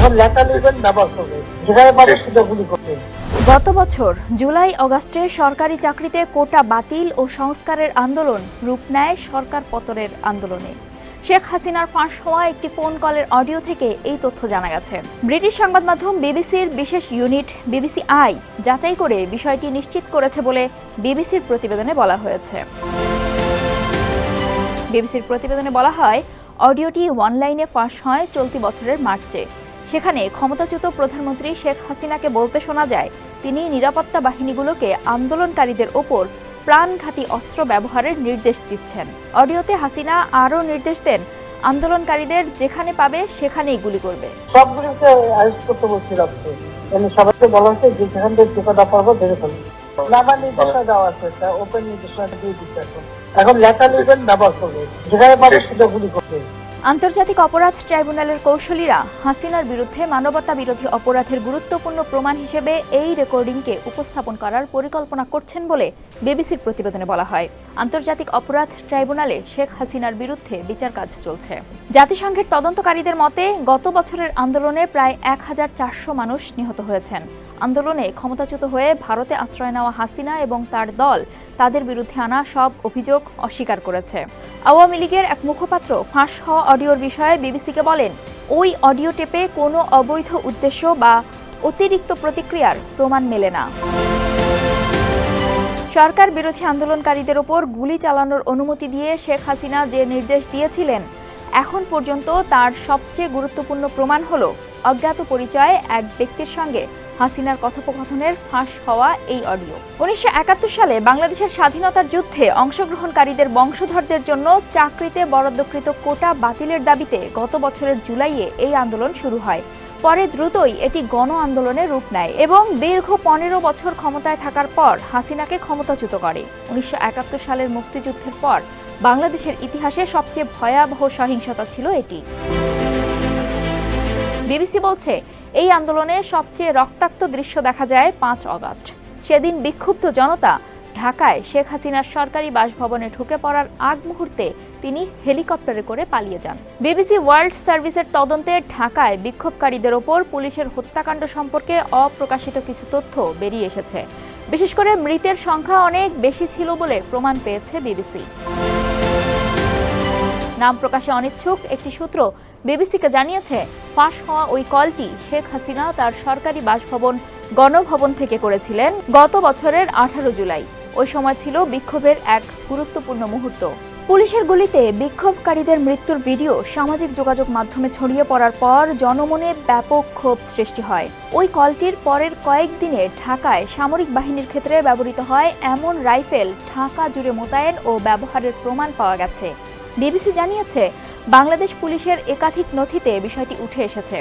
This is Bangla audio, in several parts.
এখন লেখা লিখবেন ব্যবহার করবে যেখানে সেটা গুলি গত বছর জুলাই অগাস্টে সরকারি চাকরিতে কোটা বাতিল ও সংস্কারের আন্দোলন রূপ নেয় সরকার পতনের আন্দোলনে। শেখ হাসিনার ফাঁস হওয়া একটি ফোন কলের অডিও থেকে এই তথ্য জানা গেছে। ব্রিটিশ সংবাদ মাধ্যম বিবিসির বিশেষ ইউনিট বিবিসি আই যাচাই করে বিষয়টি নিশ্চিত করেছে বলে বিবিসির প্রতিবেদনে বলা হয়েছে। বিবিসির প্রতিবেদনে বলা হয় অডিওটি অনলাইনে ফাঁস হয় চলতি বছরের মার্চে। সেখানে ক্ষমতাচ্যুত প্রধানমন্ত্রী শেখ হাসিনাকে বলতে শোনা যায়, তিনি নিরাপত্তা বাহিনীগুলোকে আন্দোলনকারীদের ওপর প্রাণঘাতী অস্ত্র ব্যবহারের নির্দেশ দিচ্ছেন। অডিওতে হাসিনা আরও নির্দেশ দেন, আন্দোলনকারীদের যেখানে পাবে সেখানেই গুলি করবে। মানে এখন। ব্যবহার করবে যেখানে পাবে সেটা গুলি করবে। আন্তর্জাতিক অপরাধ ট্রাইব্যুনালের কৌশলীরা হাসিনার বিরুদ্ধে মানবতা বিরোধী অপরাধের গুরুত্বপূর্ণ প্রমাণ হিসেবে এই রেকর্ডিংকে উপস্থাপন করার পরিকল্পনা করছেন বলে বিবিসির প্রতিবেদনে বলা হয়। আন্তর্জাতিক অপরাধ ট্রাইব্যুনালে শেখ হাসিনার বিরুদ্ধে বিচার কাজ চলছে। জাতিসংঘের তদন্তকারীদের মতে, গত বছরের আন্দোলনে প্রায় এক হাজার চারশো মানুষ নিহত হয়েছেন। আন্দোলনে ক্ষমতাচ্যুত হয়ে ভারতে আশ্রয় নেওয়া হাসিনা এবং তার দল তাদের বিরুদ্ধে আনা সব অভিযোগ অস্বীকার করেছে। আওয়ামী লীগের এক মুখপাত্র ফাঁস হওয়া অডিওর বিষয়ে বিবিসিকে বলেন, ওই অডিও টেপে কোনো অবৈধ উদ্দেশ্য বা অতিরিক্ত প্রতিক্রিয়ার প্রমাণ মেলে না। সরকার বিরোধী আন্দোলনকারীদের ওপর গুলি চালানোর অনুমতি দিয়ে শেখ হাসিনা যে নির্দেশ দিয়েছিলেন, এখন পর্যন্ত তার সবচেয়ে গুরুত্বপূর্ণ প্রমাণ হল অজ্ঞাত পরিচয়ে এক ব্যক্তির সঙ্গে হাসিনার কথোপকথনের ফাঁস হওয়া এই অডিও। উনিশশো একাত্তর সালে বাংলাদেশের স্বাধীনতার যুদ্ধে অংশগ্রহণকারীদের বংশধরদের জন্য চাকরিতে বরাদ্দকৃত কোটা বাতিলের দাবিতে গত বছরের জুলাইয়ে এই আন্দোলন শুরু হয়। পরে দ্রুতই এটি গণ আন্দোলনের রূপ নেয় এবং দীর্ঘ পনেরো বছর ক্ষমতায় থাকার পর হাসিনাকে ক্ষমতাচ্যুত করে। উনিশশো একাত্তর সালের মুক্তিযুদ্ধের পর বাংলাদেশের ইতিহাসে সবচেয়ে ভয়াবহ সহিংসতা ছিল এটি। বিবিসি বলছে এই আন্দোলনে সবচেয়ে রক্তাক্ত দৃশ্য দেখা যায় পাঁচ অগস্ট। সেদিন বিক্ষুব্ধ জনতা ঢাকায় শেখ হাসিনার সরকারি বাসভবনে ঢুকে পড়ার আগ মুহূর্তে তিনি হেলিকপ্টারে করে পালিয়ে যান। বিবিসি ওয়ার্ল্ড সার্ভিসের তদন্তে ঢাকায় বিক্ষোভকারীদের ওপর পুলিশের হত্যাকাণ্ড সম্পর্কে অপ্রকাশিত কিছু তথ্য বেরিয়ে এসেছে। বিশেষ করে মৃতের সংখ্যা অনেক বেশি ছিল বলে প্রমাণ পেয়েছে বিবিসি। নাম প্রকাশে অনিচ্ছুক, একটি সূত্র বিবিসিকে জানিয়েছে ফাঁস হওয়া ওই কলটি শেখ হাসিনা তার সরকারি বাসভবন গণভবন থেকে করেছিলেন গত বছরের আঠারো জুলাই। ওই সময় ছিল বিক্ষোভের এক গুরুত্বপূর্ণ মুহূর্ত। পুলিশের গুলিতে বিক্ষোভকারীদের মৃত্যুর ভিডিও সামাজিক যোগাযোগ মাধ্যমে ছড়িয়ে পড়ার পর জনমনে ব্যাপক ক্ষোভ সৃষ্টি হয়। ওই কলটির পরের কয়েকদিনে ঢাকায় সামরিক বাহিনীর ক্ষেত্রে ব্যবহৃত হয় এমন রাইফেল ঢাকা জুড়ে মোতায়েন ও ব্যবহারের প্রমাণ পাওয়া গেছে। বিবিসি জানিয়েছে বাংলাদেশ পুলিশের একাধিক নথিতে বিষয়টি উঠে এসেছে।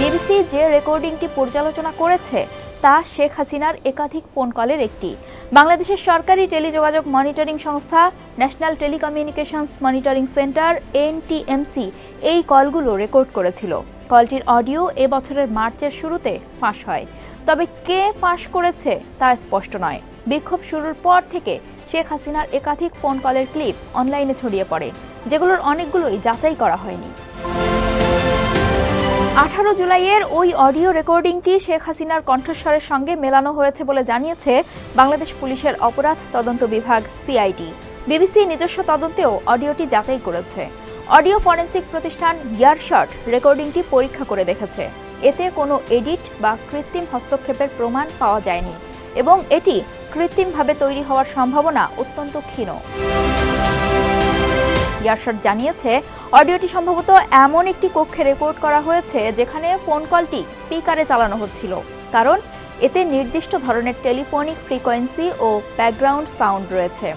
বিবিসি যে রেকর্ডিংটি পর্যালোচনা করেছে, তা শেখ হাসিনার একাধিক ফোন কলের একটি। বাংলাদেশের সরকারি টেলিযোগাযোগ মনিটরিং সংস্থা, national telecommunications monitoring centre, NTMC, এই কলগুলো রেকর্ড করেছিল। কলটির অডিও এ বছরের মার্চের শুরুতে ফাঁস হয়। তবে কে ফাঁস করেছে তা স্পষ্ট নয়। বিক্ষোভ শুরুর পর থেকে শেখ হাসিনার একাধিক ফোন কলের ক্লিপ অনলাইনে ছড়িয়ে পড়ে, যেগুলোর অনেকগুলোই যাচাই করা হয়নি। আঠারো জুলাইয়ের ওই অডিও রেকর্ডিংটি শেখ হাসিনার কণ্ঠস্বরের সঙ্গে মেলানো হয়েছে বলে জানিয়েছে বাংলাদেশ পুলিশের অপরাধ তদন্ত বিভাগ সিআইডি বিবিসি নিজস্ব তদন্তেও অডিওটি যাচাই করেছে। অডিও ফরেন্সিক প্রতিষ্ঠান ইয়ারশট রেকর্ডিংটি পরীক্ষা করে দেখেছে। এতে কোনো এডিট বা কৃত্রিম হস্তক্ষেপের প্রমাণ পাওয়া যায়নি। এবং এটি কৃত্রিমভাবে তৈরি হওয়ার সম্ভাবনা অত্যন্ত ক্ষীণ। ইয়ারশট জানিয়েছে, অডিওটি সম্ভবত এমন একটি কক্ষে রেকর্ড করা হয়েছে যেখানে ফোন কলটি স্পিকারে চালানো হচ্ছিল, কারণ এতে নির্দিষ্ট ধরনের টেলিফোনিক ফ্রিকোয়েন্সি ও ব্যাকগ্রাউন্ড সাউন্ড রয়েছে।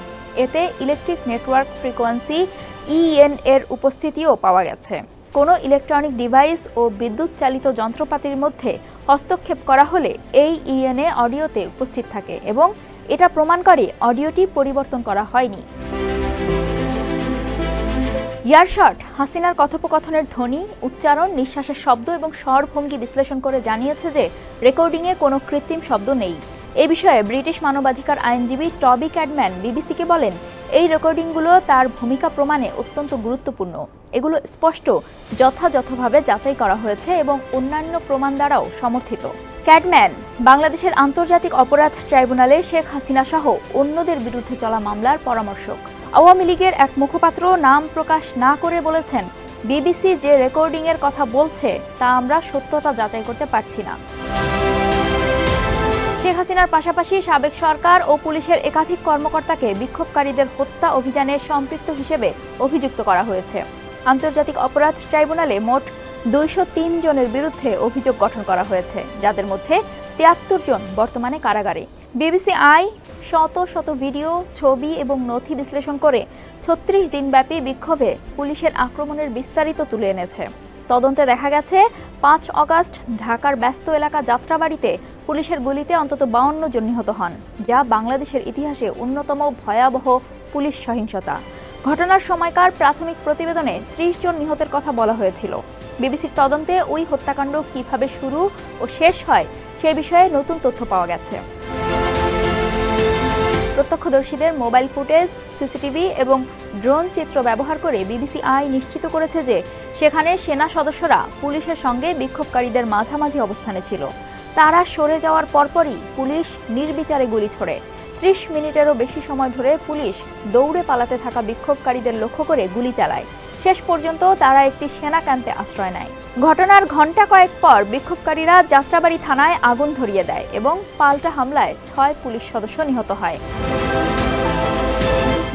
এতে ইলেকট্রিক নেটওয়ার্ক ফ্রিকোয়েন্সি ইএন এর উপস্থিতিও পাওয়া গেছে। কোনো ইলেকট্রনিক ডিভাইস ও বিদ্যুৎ চালিত যন্ত্রপাতির মধ্যে হস্তক্ষেপ করা হলে এই ইএনএ অডিওতে উপস্থিত থাকে এবং এটা প্রমাণ করে অডিওটি পরিবর্তন করা হয়নি। ইয়ারশট, হাসিনার কথোপকথনের ধ্বনি, উচ্চারণ, নিঃশ্বাসের শব্দ এবং স্বরভঙ্গি বিশ্লেষণ করে জানিয়েছে যে রেকর্ডিংয়ে কোনো কৃত্রিম শব্দ নেই। এ বিষয়ে ব্রিটিশ মানবাধিকার আইনজীবী টবি ক্যাডম্যান বিবিসিকে বলেন এই রেকর্ডিংগুলো তার ভূমিকা প্রমাণে অত্যন্ত গুরুত্বপূর্ণ। এগুলো স্পষ্ট, যথাযথভাবে যাচাই করা হয়েছে এবং অন্যান্য প্রমাণ দ্বারাও সমর্থিত। ক্যাডম্যান বাংলাদেশের আন্তর্জাতিক অপরাধ ট্রাইব্যুনালে শেখ হাসিনা সহ অন্যদের বিরুদ্ধে চলা মামলার পরামর্শক। আওয়ামী লীগের এক মুখপাত্র নাম প্রকাশ না করে বলেছেন, বিবিসি যে রেকর্ডিংয়ের কথা বলছে, তা আমরা সত্যতা যাচাই করতে পারছি না। হাসিনার পাশাপাশি সাবেক সরকার ও পুলিশের একাধিক কর্মকর্তাকে বিক্ষোভকারীদের হত্যা অভিযানে সম্পৃক্ত হিসেবে অভিযুক্ত করা হয়েছে। আন্তর্জাতিক অপরাধ ট্রাইব্যুনালে মোট দুইশো জনের বিরুদ্ধে অভিযোগ গঠন করা হয়েছে, যাদের মধ্যে তিয়াত্তর জন বর্তমানে কারাগারে। বিবিসি আই শত শত ভিডিও, ছবি এবং নথি বিশ্লেষণ করে ছত্রিশ দিনব্যাপী বিক্ষোভে পুলিশের আক্রমণের বিস্তারিত তুলে এনেছে। তদন্তে দেখা গেছে, পাঁচ অগাস্ট ঢাকার ব্যস্ত এলাকা যাত্রাবাড়িতে পুলিশের গুলিতে অন্তত বাউন্ন জন নিহত হন, যা বাংলাদেশের ইতিহাসে অন্যতম ভয়াবহ পুলিশ সহিংসতা। ঘটনার সময়কার প্রাথমিক প্রতিবেদনে ত্রিশ জন নিহতের কথা বলা হয়েছিল। বিবিসির তদন্তে ওই হত্যাকাণ্ড কীভাবে শুরু ও শেষ হয়, সে বিষয়ে নতুন তথ্য পাওয়া গেছে। প্রত্যক্ষদর্শীদের মোবাইল ফুটেজ, সিসিটিভি এবং ড্রোন চিত্র ব্যবহার করে বিবিসি আই নিশ্চিত করেছে যে, সেখানে সেনা সদস্যরা পুলিশের সঙ্গে বিক্ষোভকারীদের মাঝামাঝি অবস্থানে ছিল। তারা সরে যাওয়ার পরপরই পুলিশ নির্বিচারে গুলি ছোড়ে। ত্রিশ মিনিটেরও বেশি সময় ধরে পুলিশ দৌড়ে পালাতে থাকা বিক্ষোভকারীদের লক্ষ্য করে গুলি চালায়। শেষ পর্যন্ত তারা একটি সেনা ক্যাম্পে আশ্রয় নেয়। ঘটনার ঘণ্টা কয়েক পর বিক্ষোভকারীরা যাত্রাবাড়ি থানায় আগুন ধরিয়ে দেয় এবং পাল্টা হামলায় ছয় পুলিশ সদস্য নিহত হয়।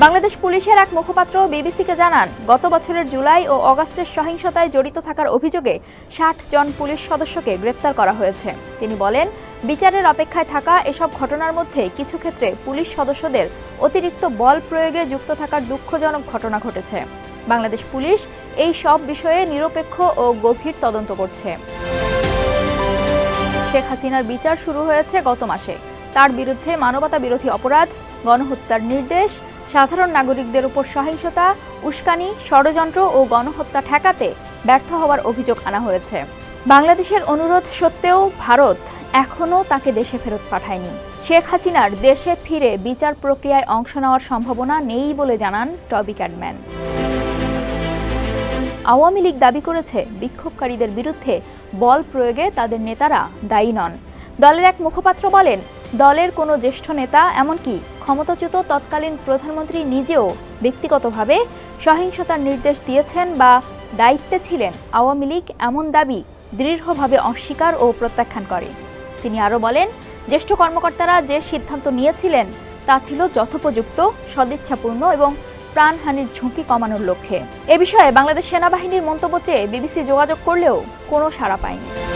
বাংলাদেশ পুলিশের এক মুখপাত্র বিবিসিকে জানান, গত বছরের জুলাই ও অগাস্টের সহিংসতায় জড়িত থাকার অভিযোগে ষাট জন পুলিশ সদস্যকে গ্রেপ্তার করা হয়েছে। তিনি বলেন, বিচারের অপেক্ষায় থাকা এসব ঘটনার মধ্যে কিছু ক্ষেত্রে পুলিশ সদস্যদের অতিরিক্ত বল প্রয়োগে যুক্ত থাকার দুঃখজনক ঘটনা ঘটেছে। বাংলাদেশ পুলিশ এই সব বিষয়ে নিরপেক্ষ ও গভীর তদন্ত করছে। শেখ হাসিনার বিচার শুরু হয়েছে গত মাসে। তার বিরুদ্ধে মানবতা বিরোধী অপরাধ, গণহত্যার নির্দেশ সাধারণ নাগরিকদের উপর সহিংসতা, উস্কানি, ষড়যন্ত্র ও গণহত্যা ঠেকাতে ব্যর্থ হওয়ার অভিযোগ আনা হয়েছে। বাংলাদেশের অনুরোধ সত্ত্বেও ভারত এখনও তাকে দেশে ফেরত পাঠায়নি। শেখ হাসিনার দেশে ফিরে বিচার প্রক্রিয়ায় অংশ নেওয়ার সম্ভাবনা নেই বলে জানান টবি ক্যাডম্যান আওয়ামী লীগ দাবি করেছে বিক্ষোভকারীদের বিরুদ্ধে বল প্রয়োগে তাদের নেতারা দায়ী নন। দলের এক মুখপাত্র বলেন, দলের কোনো জ্যেষ্ঠ নেতা, এমনকি ক্ষমতাচ্যুত তৎকালীন প্রধানমন্ত্রী নিজেও ব্যক্তিগতভাবে সহিংসতার নির্দেশ দিয়েছেন বা দায়িত্বে ছিলেন। আওয়ামী লীগ এমন দাবি দৃঢ়ভাবে অস্বীকার ও প্রত্যাখ্যান করে। তিনি আরও বলেন, জ্যেষ্ঠ কর্মকর্তারা যে সিদ্ধান্ত নিয়েছিলেন তা ছিল যথোপযুক্ত, সদিচ্ছাপূর্ণ এবং প্রাণহানির ঝুঁকি কমানোর লক্ষ্যে। এ বিষয়ে বাংলাদেশ সেনাবাহিনীর মন্তব্য চেয়ে বিবিসি যোগাযোগ করলেও কোনো সাড়া পায়নি।